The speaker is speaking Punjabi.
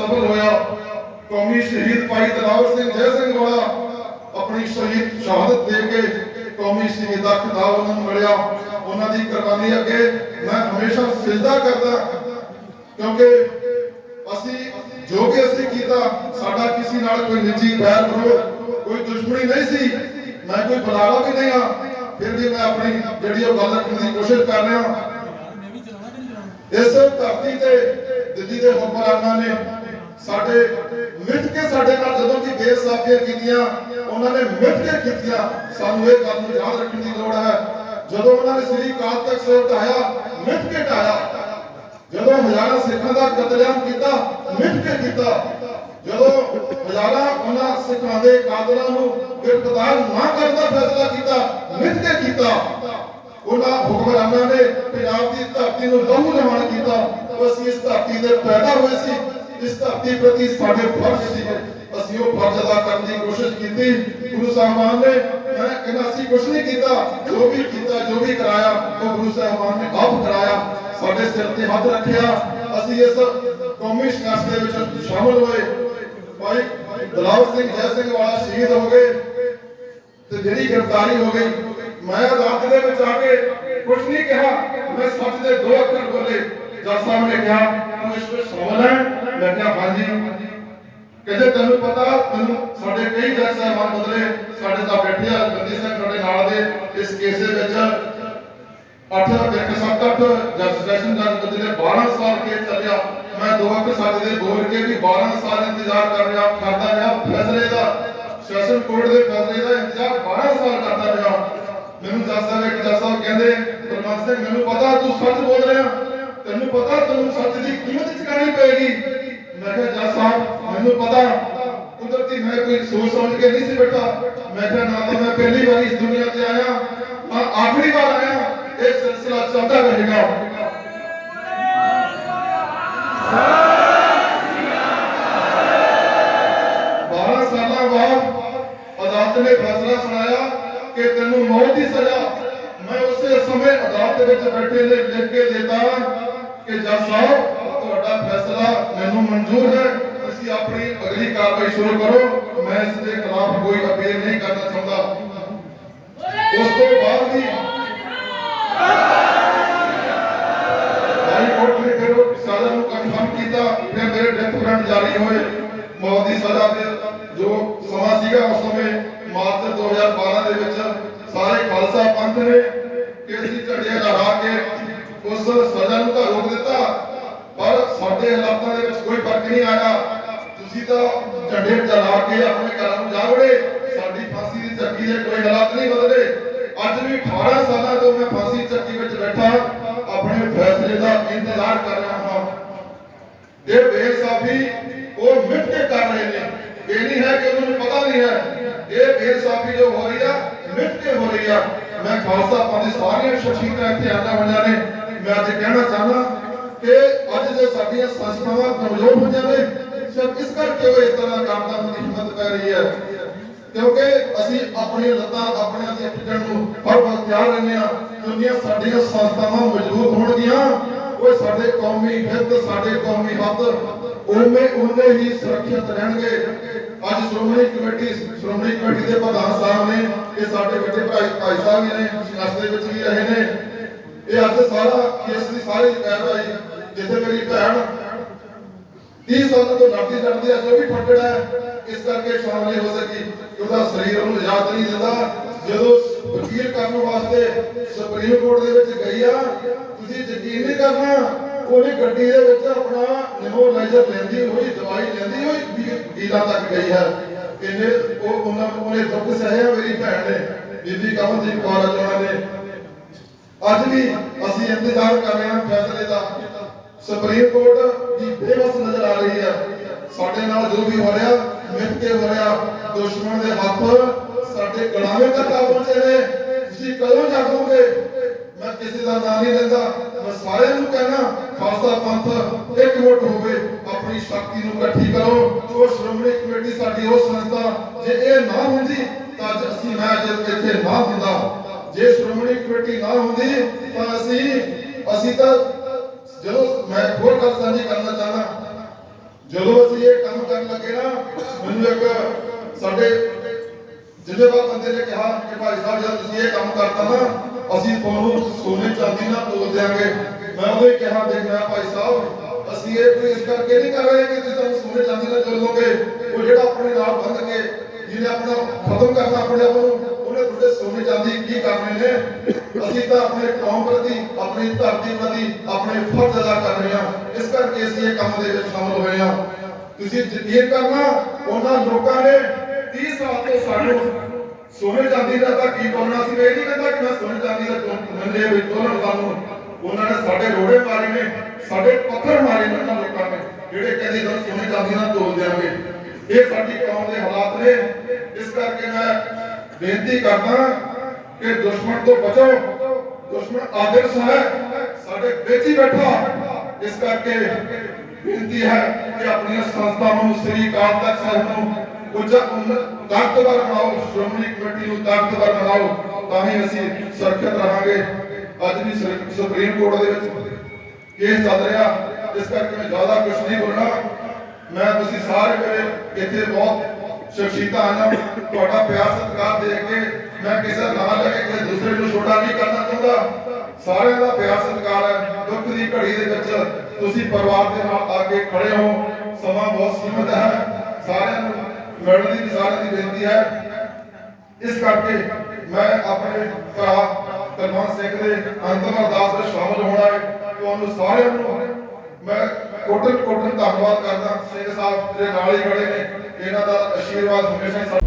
ਸਫਲ ਹੋਇਆ। ਕੌਮੀ ਸ਼ਹੀਦ ਭਾਈ ਦਲਾਵਰ ਸਿੰਘ, ਜੈ ਸਿੰਘ ਵਾਲਾ ਆਪਣੀ ਸ਼ਹੀਦ ਸ਼ਹਾਦਤ ਦੇ ਕੇ ਕੌਮੀ ਸ਼ਹੀਦ ਦਾ ਖਿਤਾਬ ਉਹਨਾਂ ਨੂੰ ਮਿਲਿਆ। ਉਹਨਾਂ ਦੀ ਕੁਰਬਾਨੀ ਅੱਗੇ ਮੈਂ ਹਮੇਸ਼ਾ ਸਿਜਦਾ ਕਰਦਾ ਕਿਉਂਕਿ ਅਸੀਂ ਜੋ ਕਿ ਅਸੀਂ ਕੀਤਾ, ਸਾਡਾ ਕਿਸੇ ਨਾਲ ਕੋਈ ਨਿੱਜੀ ਬੈਰ ਵਿਰੋਧ ਕੋਈ ਦੁਸ਼ਮਣੀ ਨਹੀਂ ਸੀ। ਮੈਂ ਕੋਈ ਬੁਲਾਵਾ ਵੀ ਨਹੀਂ ਆ ਫਿਰ ਵੀ ਮੈਂ ਆਪਣੀ ਜਿਹੜੀ ਉਹ ਗੱਲ ਰੱਖਣ ਦੀ ਕੋਸ਼ਿਸ਼ ਕਰ ਰਿਹਾ ਇਸ ਧਰਤੀ ਤੇ ਦਿੱਲੀ ਦੇ ਹੁਕਮਰਾਨਾਂ ਨੇ ਸਾਡੇ ਮਿੱਥ ਕੇ ਸਾਡੇ ਨਾਲ ਜਦੋਂ ਕਿ ਬੇਇਨਸਾਫੀਆਂ ਕੀਤੀਆਂ, ਉਹਨਾਂ ਨੇ ਮਿੱਥ ਕੇ ਕੀਤੀਆਂ, ਸਾਨੂੰ ਇਹ ਗੱਲ ਨੂੰ ਯਾਦ ਰੱਖਣ ਦੀ ਲੋੜ ਹੈ। ਜਦੋਂ ਉਹਨਾਂ ਨੇ ਸ੍ਰੀ ਅਕਾਲ ਤਖਤ ਸਾਹਿਬ ਢਾਇਆ ਮਿੱਥ ਕੇ ਢਾਇਆ ਜਦੋਂ ਹਜ਼ਾਰਾਂ ਸਿੱਖਾਂ ਦਾ ਕਤਲੇਆਮ ਕੀਤਾ ਮਿੱਥ ਕੇ ਕੀਤਾ। ਜਦੋਂ ਹਜ਼ਾਰਾਂ ਉਹਨਾਂ ਸਿੱਖਾਂ ਦੇ ਕਾਤਲਾਂ ਨੂੰ ਗ੍ਰਿਫਤਾਰ ਨਾ ਕਰਨ ਦਾ ਫੈਸਲਾ ਕੀਤਾ ਮਿੱਥ ਕੇ ਕੀਤਾ। ਉਹਨਾਂ ਹੁਕਮਰਾਨਾਂ ਨੇ ਪੰਜਾਬ ਦੀ ਧਰਤੀ ਨੂੰ ਲਹੂ ਲਹਾਨ ਕੀਤਾ। ਅਸੀਂ ਇਸ ਧਰਤੀ ਤੇ ਪੈਦਾ ਹੋਏ ਸੀ। ਇਸ ਧਰਤੀ ਪ੍ਰਤੀ ਸਾਡੇ ਫਰਜ਼ ਸੀ ਅਸੀਂ ਉਹ ਫਰਜ਼ ਅਦਾ ਕਰਨ ਦੀ ਕੋਸ਼ਿਸ਼ ਕੀਤੀ ਗੁਰੂ ਸਾਹਿਬਾਨ ਨੇ ਮੈਂ ਕਹਿੰਦਾ ਅਸੀਂ ਕੁਝ ਨਹੀਂ ਕੀਤਾ ਜੋ ਵੀ ਕੀਤਾ ਜੋ ਵੀ ਕਰਾਇਆ ਉਹ ਗੁਰੂ ਸਾਹਿਬਾਨ ਨੇ ਆਪ ਕਰਾਇਆ ਸਾਡੇ ਸਿਰ ਤੇ ਹੱਥ ਰੱਖਿਆ ਅਸੀਂ ਇਸ ਕੌਮੀ ਸੰਘਰਸ਼ ਦੇ ਵਿੱਚ ਸ਼ਾਮਲ ਹੋਏ ਭਾਈ ਦਲਾਵਰ ਸਿੰਘ ਜੈ ਸਿੰਘ ਵਾਲਾ ਸ਼ਹੀਦ ਹੋ ਗਏ ਤੇ ਜਿਹੜੀ ਗ੍ਰਿਫਤਾਰੀ ਹੋ ਗਈ ਮੈਂ ਅਦਾਲਤ ਦੇ ਵਿੱਚ ਆ ਕੇ ਕੁਝ ਨਹੀਂ ਕਿਹਾ ਮੈਂ ਸੱਚ ਦੇ ਦੋ ਅੱਖਰ ਬੋਲੇ ਜੱਜ ਸਾਹਿਬ ਨੇ ਕਿਹਾ ਤੂੰ ਇਸ ਵਿੱਚ ਸ਼ਾਮਲ ਹੈ ਮੈਂ ਹਾਂਜੀ। ਕਹਿੰਦੇ ਤੈਨੂੰ ਪਤਾ, ਤੈਨੂੰ ਸਾਡੇ ਕਈ ਜੱਜ ਸਾਹਿਬਾਨ ਬਦਲੇ ਸਾਡੇ ਤਾਂ ਬੈਠੇ ਆ ਸਿੰਘ ਸਾਡੇ ਨਾਲ ਦੇ, ਇਸ ਕੇਸ ਦੇ ਵਿੱਚ 8 ਇੱਕ, ਸੱਤ, ਅੱਠ ਜੱਜ ਸੈਸ਼ਨ ਜੱਜ ਬਦਲੇ 12 ਸਾਲ ਕੇਸ ਚੱਲਿਆ। ਮੈਂ ਦੋ ਅੱਖ ਸੱਚ ਬੋਲ ਕੇ ਵੀ 12 ਸਾਲ ਇੰਤਜ਼ਾਰ ਕਰ ਰਿਹਾ, ਕਰਦਾ ਰਿਹਾ, ਫੈਸਲੇ ਦਾ, ਸੈਸ਼ਨ ਕੋਰਟ ਦੇ ਫੈਸਲੇ ਦਾ ਇੰਤਜ਼ਾਰ 12 ਸਾਲ ਕਰਦਾ ਰਿਹਾ। ਮੈਨੂੰ ਜੱਜ ਸਾਹਿਬ, ਇੱਕ ਜੱਜ ਸਾਹਿਬ ਕਹਿੰਦੇ ਗੁਰਮਨ ਸਿੰਘ, ਮੈਨੂੰ ਪਤਾ ਤੂੰ ਸੱਚ ਬੋਲ ਰਿਹਾ। ਤੈਨੂੰ ਪਤਾ ਤੈਨੂੰ ਸੱਚ ਦੀ ਕੀਮਤ ਚੁਕਾਣੀ ਪਏਗੀ। ਮੈਂ ਕਿਹਾ ਜੱਜ ਸਾਹਿਬ ਮੈਨੂੰ ਪਤਾ ਕੁਦਰਤੀ ਮੈਂ ਕੋਈ ਸੋਚ ਸਮਝ ਕੇ ਨਹੀਂ ਸੀ ਬੈਠਾ ਮੈਂ ਕਿਹਾ ਨਾ ਤਾਂ ਮੈਂ ਪਹਿਲੀ ਵਾਰੀ ਇਸ ਦੁਨੀਆ ਤੇ ਆਇਆ ਨਾ ਆਖਰੀ ਵਾਰ ਆਇਆ ਇਹ ਸਿਲਸਿਲਾ ਚੱਲਦਾ ਰਹੇਗਾ ਬਾਰਾਂ ਸਾਲਾਂ ਬਾਅਦ ਅਦਾਲਤ ਨੇ ਫੈਸਲਾ ਸੁਣਾਇਆ ਕਿ ਤੈਨੂੰ ਮੌਤ ਦੀ ਸਜ਼ਾ ਮੈਂ ਉਸੇ ਸਮੇਂ ਅਦਾਲਤ ਦੇ ਵਿੱਚ ਬੈਠੇ ਨੇ ਲਿਖ ਕੇ ਦਿੱਤਾ ਕਿ ਜੱਜ ਸਾਹਿਬ ਤੁਹਾਡਾ ਫੈਸਲਾ ਮੈਨੂੰ ਮਨਜ਼ੂਰ ਹੈ। ਤੁਸੀਂ ਆਪਣੀ ਅਗਲੀ ਕਾਰਵਾਈ ਸ਼ੁਰੂ ਕਰੋ। ਮੈਂ ਇਸ ਦੇ ਖਿਲਾਫ ਕੋਈ ਅਪੀਲ ਨਹੀਂ ਕਰਨਾ ਚਾਹੁੰਦਾ। ਉਸ ਤੋਂ ਬਾਅਦ ਵੀ ਹਾਈ ਨੇ ਫਿਰ ਸਜ਼ਾ ਨੂੰ ਕਨਫਰਮ ਕੀਤਾ। ਫਿਰ ਮੇਰੇ ਡੈਥ ਵਾਰੰਟ ਜਾਰੀ ਹੋਏ। ਮੌਤ ਦੀ ਸਜ਼ਾ ਤੇ ਜੋ ਸਮਾਂ ਸੀਗਾ ਉਸ ਸਮੇਂ, ਮਾਰਚ 2012 ਦੇ ਵਿੱਚ ਸਾਰੇ ਖਾਲਸਾ ਪੰਥ ਨੇ ਕੇਸਰੀ ਝੰਡੇ ਲਹਿਰਾ ਕੇ ਉਸ ਸਜ਼ਾ ਨੂੰ ਤਾਂ ਰੋਕ ਦਿੱਤਾ। ਪਰ ਹਾਲਾਤਾਂ ਦੇ ਵਿੱਚ ਕੋਈ ਫ਼ਰਕ ਨਹੀਂ ਆਇਆ। ਤੁਸੀਂ ਤਾਂ ਝੰਡੇ ਚਲਾ ਕੇ ਆਪਣੇ ਘਰਾਂ ਨੂੰ ਜਾ ਸਾਡੀ ਫਾਂਸੀ ਦੀ ਚੱਕੀ ਦੇ ਕੋਈ ਹਾਲਾਤ ਨਹੀਂ ਬਦਲੇ। ਅੱਜ ਵੀ 18 ਸਾਲਾਂ ਤੋਂ ਮੈਂ ਫਾਂਸੀ ਚੱਕੀ ਵਿੱਚ ਬੈਠਾ। ਆਪਣੇ ਫੈਸਲੇ ਦਾ ਇੰਤਜ਼ਾਰ ਕਰ ਰਿਹਾ ਹਾਂ। ਇਹ ਬੇਇਨਸਾਫੀ ਉਹ ਮਿਟ ਕੇ ਕਰ ਰਹੇ ਨੇ। ਇਹ ਨਹੀਂ ਹੈ ਕਿ ਉਹਨਾਂ ਨੂੰ ਪਤਾ ਨਹੀਂ ਹੈ। ਇਹ ਬੇਇਨਸਾਫੀ ਜੋ ਹੋ ਰਹੀ ਆ, ਮਿਟ ਕੇ ਹੋ ਰਹੀ ਆ। ਮੈਂ ਖਾਲਸਾ ਪੰਥ ਸਾਰੀਆਂ ਸ਼ਖਸੀਅਤਾਂ ਇੱਥੇ ਆਉਂਦਾ ਹੋਈਆਂ ਨੇ। ਮੈਂ ਅੱਜ ਕਹਿਣਾ ਚਾਹੁੰਦਾ ਕਿ ਅੱਜ ਜੋ ਸਾਡੀਆਂ ਸੰਸਥਾਵਾਂ ਕਮਜ਼ੋਰ ਹੋ ਜਾਵੇ ਸਿਰਫ ਇਸ ਕਰਕੇ ਉਹ ਇਸ ਤਰ੍ਹਾਂ ਕੰਮ ਦੀ ਹਿੰਮਤ ਕਰ ਰਹੀ ਹੈ। ਕਿਉਂਕਿ ਅਸੀਂ ਆਪਣੀਆਂ ਲੱਤਾਂ ਆਪਣਿਆਂ ਦੇ ਟਿਕਣ ਨੂੰ ਹਰ ਵਕਤ ਤਿਆਰ ਰਹਿੰਦੇ ਆ ਦੁਨੀਆ ਸਾਡੀਆਂ ਸੰਸਥਾਵਾਂ ਮਜ਼ਬੂਤ ਹੋਣਗੀਆਂ। ਉਹ ਸਾਡੇ ਕੌਮੀ ਹਿੱਤ, ਸਾਡੇ ਕੌਮੀ ਹੱਕ ਉਵੇਂ ਉਨੇ ਹੀ ਸੁਰੱਖਿਅਤ ਰਹਿਣਗੇ। ਅੱਜ ਸ਼੍ਰੋਮਣੀ ਕਮੇਟੀ ਸ਼੍ਰੋਮਣੀ ਕਮੇਟੀ ਦੇ ਪ੍ਰਧਾਨ ਸਾਹਿਬ ਨੇ ਇਹ ਸਾਡੇ ਵੱਡੇ ਭਾਈ ਭਾਈ ਸਾਹਿਬ ਵੀ ਨੇ ਸੰਘਰਸ਼ ਦੇ ਵਿੱਚ ਵੀ ਰਹੇ ਨੇ। ਇਹ ਅੱਜ ਸਾਰਾ ਕੇਸ ਦੀ ਸਾਰੀ ਕਾਰਵਾਈ ਜਿੱਥੇ ਮੇਰੀ ਭੈਣ 30 ਸਾਲਾਂ ਤੋਂ ਲੜਦੀ ਲੜਦੀ ਅੱਜ ਉਹ ਵੀ ਫੱਟੜ ਹੈ, ਇਸ ਕਰਕੇ ਸ਼ਾਮਲ ਨਹੀਂ ਹੋ ਸਕੀ। ਉਹਦਾ ਸਰੀਰ ਉਹਨੂੰ ਇਜਾਜ਼ਤ ਨਹੀਂ ਦਿੰਦਾ। ਜਦੋਂ ਵਕੀਲ ਕਰਨ ਵਾਸਤੇ ਸੁਪਰੀਮ ਕੋਰਟ ਦੇ ਵਿੱਚ ਗਈ ਆ, ਤੁਸੀਂ ਯਕੀਨ ਨਹੀਂ ਕਰਨਾ, ਉਹਨੇ ਗੱਡੀ ਦੇ ਵਿੱਚ ਆਪਣਾ ਨਿਮੋਲਾਈਜ਼ਰ ਲੈਂਦੀ ਹੋਈ, ਦਵਾਈ ਲੈਂਦੀ ਹੋਈ ਵਕੀਲਾਂ ਤੱਕ ਗਈ ਹੈ। ਇਹਨੇ ਉਹ ਉਹਨਾਂ ਉਹਨੇ ਦੁੱਖ ਸਹਿਆ ਮੇਰੀ ਭੈਣ ਨੇ, ਬੀਬੀ ਕਮਲਦੀਪ ਕੌਰ ਅਜਵਾ ਨੇ। ਅੱਜ ਵੀ ਅਸੀਂ ਇੰਤਜ਼ਾਰ ਕਰ ਰਹੇ ਹਾਂ ਫੈਸਲੇ ਦਾ। ਸੁਪਰੀਮ ਕੋਰਟ ਦੀ ਬੇਵਸ ਨਜ਼ਰ ਆ ਰਹੀ ਹੈ। ਸਾਡੇ ਨਾਲ ਜੋ ਵੀ ਹੋ ਰਿਹਾ ਮਿੱਥ ਕੇ ਹੋ ਰਿਹਾ ਦੁਸ਼ਮਣ ਦੇ ਹੱਥ ਸਾਡੇ ਗੜਾਵੇਂ ਤੱਕ ਆ ਪਹੁੰਚੇ ਨੇ, ਤੁਸੀਂ ਕਦੋਂ ਜਾਗੋਗੇ? ਮੈਂ ਕਿਸੇ ਦਾ ਨਾਂ ਨਹੀਂ ਲੈਂਦਾ। ਮੈਂ ਸਾਰਿਆਂ ਨੂੰ ਕਹਿਣਾ, ਖਾਲਸਾ ਪੰਥ, ਇੱਕ ਮੁੱਠ ਹੋਵੇ, ਆਪਣੀ ਸ਼ਕਤੀ ਨੂੰ ਇਕੱਠੀ ਕਰੋ। ਜੋ ਸ਼੍ਰੋਮਣੀ ਕਮੇਟੀ ਸਾਡੀ ਉਹ ਸੰਸਥਾ, ਜੇ ਇਹ ਨਾ ਹੁੰਦੀ, ਤਾਂ ਅੱਜ ਅਸੀਂ, ਮੈਂ ਅੱਜ ਇੱਥੇ ਨਾ ਹੁੰਦਾ। ਜੇ ਸ਼੍ਰੋਮਣੀ ਕਮੇਟੀ ਨਾ ਹੁੰਦੀ, ਤਾਂ ਅਸੀਂ ਅਸੀਂ ਤਾਂ ਜਦੋਂ ਮੈਂ ਹੋਰ ਗੱਲ ਸਾਂਝੀ ਕਰਨਾ ਚਾਹਨਾ ਜਦੋਂ ਅਸੀਂ ਇਹ ਕੰਮ ਕਰਨ ਲੱਗੇ ਨਾ, ਮੈਨੂੰ ਇੱਕ ਸਾਡੇ ਜ਼ਿਲ੍ਹੇਵਾਰ ਬੰਦੇ ਨੇ ਕਿਹਾ ਕਿ ਭਾਈ ਸਾਹਿਬ, ਜਦ ਤੁਸੀਂ ਇਹ ਕੰਮ ਕਰਤਾ ਨਾ, ਅਸੀਂ ਤੁਹਾਨੂੰ ਸੋਨੇ ਚਾਂਦੀ ਨਾਲ ਤੋਲ ਦਿਆਂਗੇ। ਮੈਂ ਉਹਨੂੰ ਕਿਹਾ, ਦੇਖ ਮੈਂ ਭਾਈ ਸਾਹਿਬ, ਅਸੀਂ ਇਹ ਕੋਈ ਇਸ ਕਰਕੇ ਨਹੀਂ ਕਰ ਰਹੇ ਕਿ ਤੁਸੀਂ ਸਾਨੂੰ ਸੋਨੇ ਚਾਂਦੀ ਨਾਲ ਤੋਲੋਗੇ। ਉਹ ਜਿਹੜਾ ਆਪਣੇ ਨਾਲ ਬੰਦ ਕੇ, ਜਿਹਨੇ ਆਪਣਾ ਖਤਮ ਕਰਨਾ ਆਪਣੇ ਆਪ ਨੂੰ ਉਹਨੇ ਕੀ ਕਰਨੇ ਨੇ ਅਸੀਂ ਤਾਂ ਆਪਣੇ ਕੌਮ ਪ੍ਰਤੀ, ਆਪਣੀ ਧਰਤੀ ਪ੍ਰਤੀ ਆਪਣੇ ਫਰਜ਼ ਅਦਾ ਕਰ ਰਹੇ ਹਾਂ। ਇਸ ਕਰਕੇ ਅਸੀਂ ਇਹ ਕੰਮ ਦੇ ਵਿੱਚ ਸ਼ਾਮਲ ਹੋਏ ਹਾਂ। ਤੁਸੀਂ ਯਕੀਨ ਕਰਨਾ, ਉਹਨਾਂ ਲੋਕਾਂ ਨੇ 30 ਸਾਲ ਤੋਂ ਸਾਨੂੰ ਸੋਨੇ ਚਾਂਦੀ ਦਾ ਤਾਂ ਕੀ ਕਰਨਾ ਸੀ? ਇਹ ਨਹੀਂ ਕਹਿੰਦਾ ਕਿ ਮੈਂ ਸੋਨੇ ਚਾਂਦੀ ਦਾ ਮੰਨੇ ਵਿੱਚ ਉਹਨਾਂ ਸਾਨੂੰ ਉਹਨਾਂ ਨੇ ਸਾਡੇ ਰੋੜੇ ਮਾਰੇ ਨੇ, ਸਾਡੇ ਪੱਥਰ ਮਾਰੇ ਨੇ ਉਹਨਾਂ ਲੋਕਾਂ ਨੇ, ਜਿਹੜੇ ਕਹਿੰਦੇ ਸਾਨੂੰ ਸੋਨੇ ਚਾਂਦੀ ਨਾਲ ਤੋਲ ਦਿਆਂਗੇ। ਇਹ ਸਾਡੀ ਕੌਮ ਦੇ ਹਾਲਾਤ ਨੇ। ਇਸ ਕਰਕੇ ਮੈਂ ਬੇਨਤੀ ਕਰਦਾ ਕਿ ਦੁਸ਼ਮਣ ਤੋਂ ਬਚੋ। ਦੁਸ਼ਮਣ ਆਦਰਸ਼ ਹੈ। ਸਾਡੇ ਵਿੱਚ ਹੀ ਬੈਠਾ। ਇਸ ਕਰਕੇ ਬੇਨਤੀ ਹੈ ਕਿ ਆਪਣੀਆਂ ਸੰਸਥਾਵਾਂ ਨੂੰ, ਸ੍ਰੀ ਅਕਾਲ ਤਖਤ ਸਾਹਿਬ ਨੂੰ ਉੱਚਾ ਤਾਕਤਵਰ ਬਣਾਓ, ਸ਼੍ਰੋਮਣੀ ਕਮੇਟੀ ਨੂੰ ਤਾਕਤਵਰ ਬਣਾਓ, ਤਾਂ ਹੀ ਅਸੀਂ ਸੁਰੱਖਿਅਤ ਰਹਾਂਗੇ। ਅੱਜ ਵੀ ਸੁਪਰੀਮ ਕੋਰਟ ਦੇ ਵਿੱਚ ਕੇਸ ਚੱਲ ਰਿਹਾ। ਇਸ ਕਰਕੇ ਮੈਂ ਜ਼ਿਆਦਾ ਕੁਝ ਨਹੀਂ ਬੋਲਣਾ। ਮੈਂ ਤੁਸੀਂ ਸਾਰੇ ਮੇਰੇ ਇੱਥੇ ਬਹੁਤ ਸ਼ਖਸੀਅਤਾਂ ਆਈਆਂ ਤੁਹਾਡਾ ਪਿਆਰ ਸਤਿਕਾਰ ਦੇਖ ਕੇ ਮੈਂ ਕਿਸੇ ਦਾ ਲੈ ਕੇ ਕਿਸੇ ਦੂਸਰੇ ਨੂੰ ਛੋਟਾ ਨਹੀਂ ਕਰਨਾ ਚਾਹੁੰਦਾ। ਸਾਰਿਆਂ ਦਾ ਪਿਆਰ ਸਤਿਕਾਰ ਹੈ। ਦੁੱਖ ਦੀ ਘੜੀ ਦੇ ਵਿੱਚ ਤੁਸੀਂ ਪਰਿਵਾਰ ਦੇ ਨਾਲ ਆ ਕੇ ਖੜੇ ਹੋ। ਸਮਾਂ ਬਹੁਤ ਸੀਮਿਤ ਹੈ। ਸਾਰਿਆਂ ਨੂੰ ਮਿਲਣ ਦੀ ਸਾਰਿਆਂ ਦੀ ਬੇਨਤੀ ਹੈ। ਇਸ ਕਰਕੇ ਮੈਂ ਆਪਣੇ ਭਰਾ ਕਰਮਨ ਸਿੰਘ ਦੇ ਅੰਤਮ ਅਰਦਾਸ ਵਿੱਚ ਸ਼ਾਮਲ ਹੋਣਾ ਹੈ। ਤੁਹਾਨੂੰ ਸਾਰਿਆਂ ਨੂੰ ਮੈਂ ਕੋਟਨ ਕੋਟਨ ਧੰਨਵਾਦ ਕਰਦਾ। ਸਿੰਘ ਸਾਹਿਬ ਜਿਹੜੇ ਨਾਲ ਹੀ ਖੜੇ ਨੇ। ਇਹਨਾਂ ਦਾ ਆਸ਼ੀਰਵਾਦ ਹਮੇਸ਼ਾ ਹੀ ਸਾਡੇ